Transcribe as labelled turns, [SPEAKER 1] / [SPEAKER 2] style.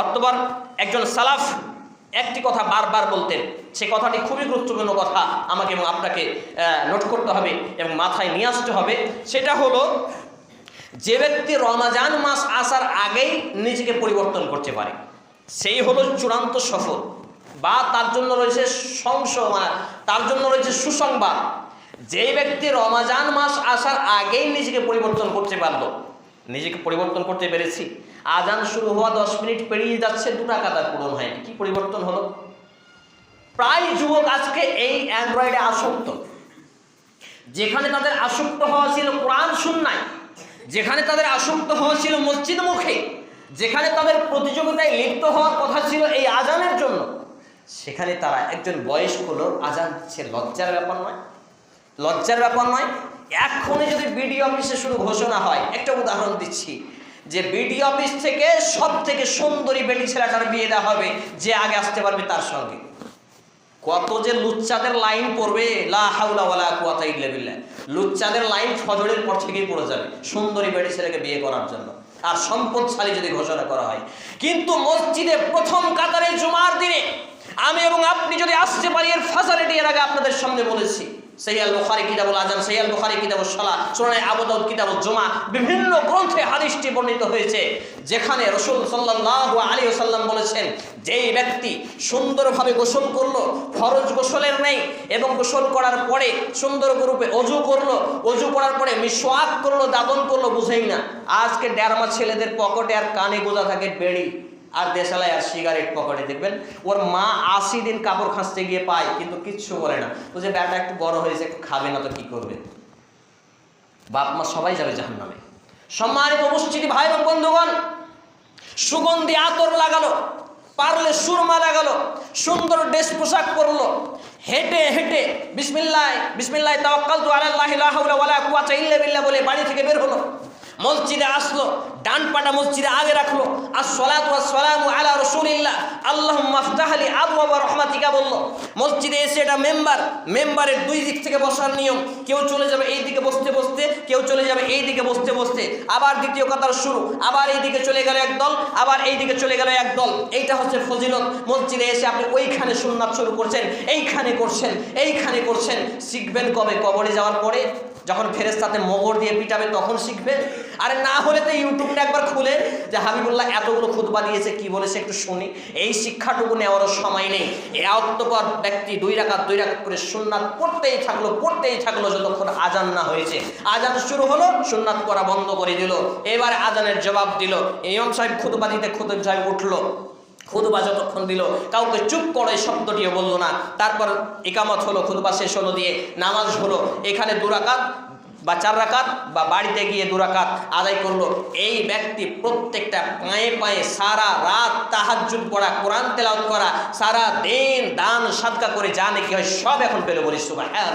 [SPEAKER 1] অতবার একজন সালাফ একটি কথা বারবার বলতেন, সে কথাটি খুবই গুরুত্বপূর্ণ কথা আমাকে এবং আপনাকে নোট করতে হবে এবং মাথায় নিয়ে আসতে হবে। সেটা হলো, যে ব্যক্তি রমাজান মাস আসার আগেই নিজেকে পরিবর্তন করতে পারে, সেই হলো চূড়ান্ত সফল বা তার জন্য রয়েছে সংস তার জন্য রয়েছে সুসংবাদ। যে ব্যক্তি রমাজান মাস আসার আগেই নিজেকে পরিবর্তন করতে পারল নিজেকে পরিবর্তন করতে পেরেছি। আজান শুরু হওয়া দশ মিনিট পেরিয়ে যাচ্ছে, দু টাকা তার পূরণ হয়নি। কি পরিবর্তন হলো? প্রায় যুবক আজকে এই অ্যান্ড্রয়েডে আসক্ত। যেখানে তাদের আসক্ত হওয়া ছিল কোরআন শুননায় যেখানে তাদের আসক্ত হওয়া ছিল মসজিদ মুখে, যেখানে তাদের প্রতিযোগিতায় লিপ্ত হওয়ার কথা ছিল এই আজানের জন্য, সেখানে তারা একজন বয়স্ক লোক, আজান দিচ্ছে লজ্জার ব্যাপার নয়। লজ্জার ব্যাপার নয় এখনই যদি বিডি অফিসে শুধু ঘোষণা হয়, একটা উদাহরণ দিচ্ছি। যে বিডি অফিস থেকে সব থেকে সুন্দরী বেটি ছেলেটার বিয়ে দেওয়া হবে, যে আগে আসতে পারবে তার সঙ্গে। কত যে লুচ্চাদের লাইন পড়বে, লা হাউলা ওয়ালা কুয়াতা ইল্লা বিল্লাহ। লুচ্চাদের লাইন ফজরের পর থেকেই পড়ে যাবে, সুন্দরী বেটি ছেলেকে বিয়ে করার জন্য। আর সম্পদশালী যদি ঘোষণা করা হয়। কিন্তু মসজিদে প্রথম কাতারে জুমার দিনে, আমি এবং আপনি যদি আসতে পারি, এর ফ্যাসিলিটি এর আগে আপনাদের সামনে বলেছি। সৈয়াল বুখারি কিতাবুল আজান সৈয়াল বুখারি কিতাবুল সালা সুরানে আবুদাউদ কিতাবুল জমা বিভিন্ন গ্রন্থে হাদিসটি বর্ণিত হয়েছে, যেখানে রসুল সাল্লাল্লাহু আলাইহি ওয়াসাল্লাম বলেছেন, যেই ব্যক্তি সুন্দরভাবে গোসল করল, ফরজ গোসলের নেই এবং গোসল করার পরে সুন্দর রূপে অজু করল, অজু করার পরে মিসওয়াক করল দাদন করল, বুঝেই না। আজকে ড্যারমা ছেলেদের পকেটে আর কানে গোজা থাকে বেড়ি। আর দেশালায় আর সিগারেট পকেটে দেখবেন, ওর মা আশি দিন কাপড় খাঁচতে গিয়ে পায়, কিন্তু কিচ্ছু বলে না। ও যে ব্যাটা একটু বড় হয়েছে একটু খাবে না তো কি করবে? বাপ মা সবাই যাবে জাহান নামে সম্মানিত উপস্থিতি, ভাই এবং বন্ধুগণ, সুগন্ধি আতর লাগালো, পারলে সুরমা লাগালো, সুন্দর ড্রেস পোশাক পরলো, হেঁটে হেঁটে, বিসমিল্লাহ বিসমিল্লাহ তাওয়াক্কাল তু আলাল্লাহি, লা হাওলা ওয়ালা কুওয়াতা ইল্লা বিল্লাহ বলে বাড়ি থেকে বের হলো। মসজিদে আসলো ডান পাটা মসজিদে আগে রাখল। আর সলাত সালামু আলা রসুলিল্লাহ। আল্লাহ মাফতাহালি আবু বাবা রহমাতিকা বলল, মসজিদে এসে এটা মেম্বার, মেম্বারের দুই দিক থেকে বসার নিয়ম, কেউ চলে যাবে এই দিকে বসতে বসতে, কেউ চলে যাবে এই দিকে বসতে বসতে। আবার দ্বিতীয় কাতার শুরু, আবার এই দিকে চলে গেল এক দল আবার এই দিকে চলে গেল এক দল এইটা হচ্ছে ফজিলত। মসজিদে এসে আপনি ওইখানে সুন্নাত শুরু করছেন, এইখানে করছেন এইখানে করছেন। শিখবেন কবে? কবরে যাওয়ার পরে যখন ফেরেস্তাতে মোগর দিয়ে পিটাবে তখন শিখবে। আরে না হলে তো ইউটিউবটা একবার খুলে যে হাবিবুল্লাহ এতগুলো খুতবা দিয়েছে, কি বলেছে একটু শুনি। এই শিক্ষাটুকু নেওয়ারও সময় নেই। এই অত্যপর ব্যক্তি দুই রাকাত দুই রাকাত করে সুন্নাত পড়তেই থাকল পড়তেই থাকল যতক্ষণ আজান না হয়েছে। আজান শুরু হলো, সুন্নাত করা বন্ধ করে দিল। এবার আজানের জবাব দিল। ইমাম সাহেব খুতবা দিতে খুতুব সাহেব উঠল। খুদবা যতক্ষণ দিল, কাউকে চুপ করে শব্দটিও বলল না। তারপর একামত হলো খুদবা শেষ হলো দিয়ে নামাজ হলো। এখানে দুরাকাত বা চার রাকাত বা বাড়িতে গিয়ে দুরাকাত আদায় করল। এই ব্যক্তি প্রত্যেকটা পায়ে পায়ে সারা রাত তাহাজুদ পড়া, কোরআন তেলাওয়াত করা, সারা দিন দান সাদকা করে যা নাকি হয় সব এখন পেল বলিস হ্যাঁ